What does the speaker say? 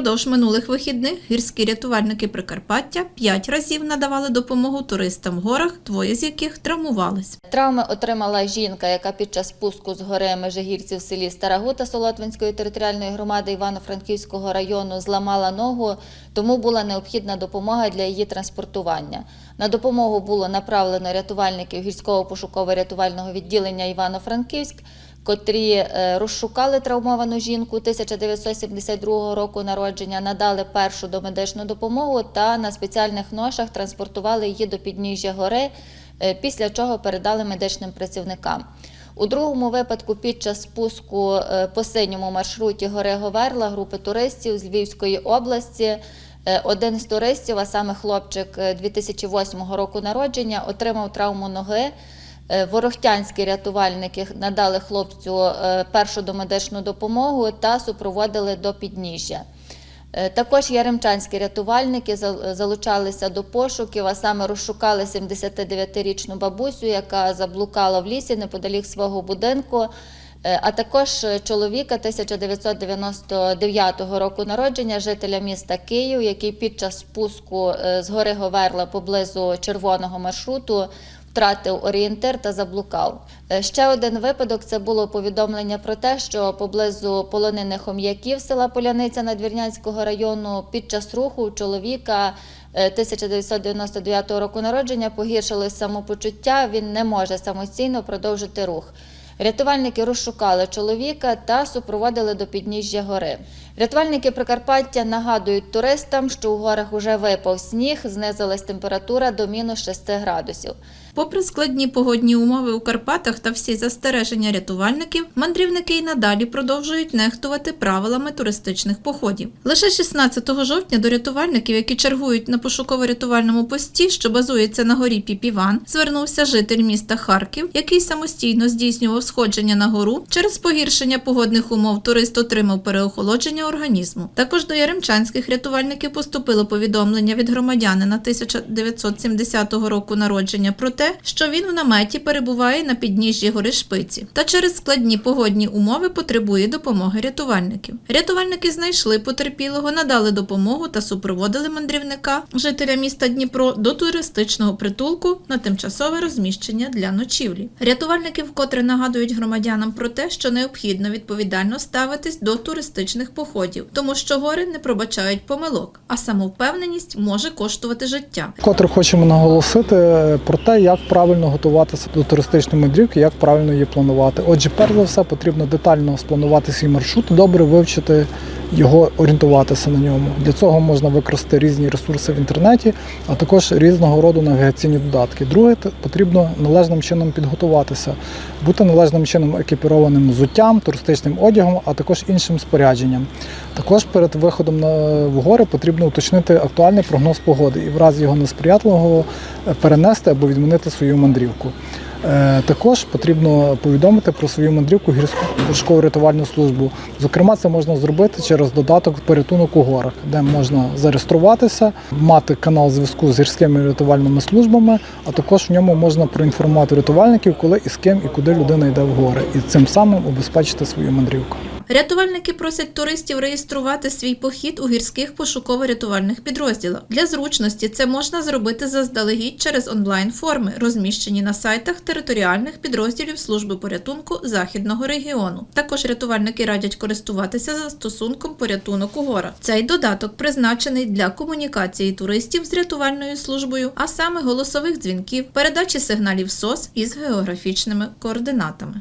Упродовж минулих вихідних гірські рятувальники Прикарпаття п'ять разів надавали допомогу туристам в горах, двоє з яких травмувались. Травми отримала жінка, яка під час спуску з гори Межигірці в селі Старагута Солотвинської територіальної громади Івано-Франківського району зламала ногу, тому була необхідна допомога для її транспортування. На допомогу було направлено рятувальників гірського пошуково-рятувального відділення Івано-Франківськ, котрі е, розшукали травмовану жінку 1972 року народження, надали першу домедичну допомогу та на спеціальних ношах транспортували її до підніжжя гори, е, після чого передали медичним працівникам. У другому випадку під час спуску е, по синьому маршруті гори Говерла групи туристів з Львівської області один з туристів, а саме хлопчик е, 2008 року народження, отримав травму ноги. Е, Ворохтянські рятувальники надали хлопцю е, першу домедичну допомогу та супроводили до підніжжя. Е, Також яремчанські рятувальники залучалися до пошуків, а саме розшукали 79-річну бабусю, яка заблукала в лісі неподалік свого будинку. А також чоловіка 1999 року народження, жителя міста Київ, який під час спуску з гори Говерла поблизу червоного маршруту втратив орієнтир та заблукав. Е, Ще один випадок це було повідомлення про те, що поблизу полонини хом'яків села Поляниця Надвірнянського району під час руху чоловіка е, 1999 року народження погіршилось самопочуття. Він не може самостійно продовжити рух. Рятувальники розшукали чоловіка та супроводили до підніжжя гори. Рятувальники Прикарпаття нагадують туристам, що у горах уже випав сніг, знизилась температура до мінус 6 градусів. Попри складні погодні умови у Карпатах та всі застереження рятувальників, мандрівники й надалі продовжують нехтувати правилами туристичних походів. Лише 16 жовтня до рятувальників, які чергують на пошуково-рятувальному пості, що базується на горі Піпіван, звернувся житель міста Харків, який самостійно здійснював сходження на гору. Через погіршення погодних умов турист отримав переохолодження організму. Також до яремчанських рятувальників поступило повідомлення від громадянина 1970 року народження про те, що він в наметі перебуває на підніжжі гори Шпиці та через складні погодні умови потребує допомоги рятувальників. Рятувальники знайшли потерпілого, надали допомогу та супроводили мандрівника, жителя міста Дніпро, до туристичного притулку на тимчасове розміщення для ночівлі. Рятувальники вкотре нагадують громадянам про те, що необхідно відповідально ставитись до туристичних походів, тому що гори не пробачають помилок, а самовпевненість може коштувати життя. Котре хочемо наголосити про те, як правильно готуватися до туристичної мандрівки, як правильно її планувати. Отже, перш за все, потрібно детально спланувати свій маршрут, добре вивчити його, орієнтуватися на ньому. Для цього можна використати різні ресурси в інтернеті, а також різного роду навігаційні додатки. Друге, потрібно належним чином підготуватися, бути належним чином екіпірованим взуттям, туристичним одягом, а також іншим спорядженням. Також перед виходом на гори потрібно уточнити актуальний прогноз погоди і в разі його несприятливого е, перенести або відмінити свою мандрівку. Е, Також потрібно повідомити про свою мандрівку гірську пошукову рятувальну службу. Зокрема, це можна зробити через додаток порятунок у горах, де можна зареєструватися, мати канал зв'язку з гірськими рятувальними службами, а також в ньому можна проінформувати рятувальників, коли і з ким і куди людина йде в гори, і цим самим обезпечити свою мандрівку. Рятувальники просять туристів реєструвати свій похід у гірських пошуково-рятувальних підрозділах. Для зручності це можна зробити заздалегідь через онлайн-форми, розміщені на сайтах територіальних підрозділів служби порятунку західного регіону. Також рятувальники радять користуватися застосунком порятунок у горах. Цей додаток призначений для комунікації туристів з рятувальною службою, а саме голосових дзвінків, передачі сигналів СОС із географічними координатами.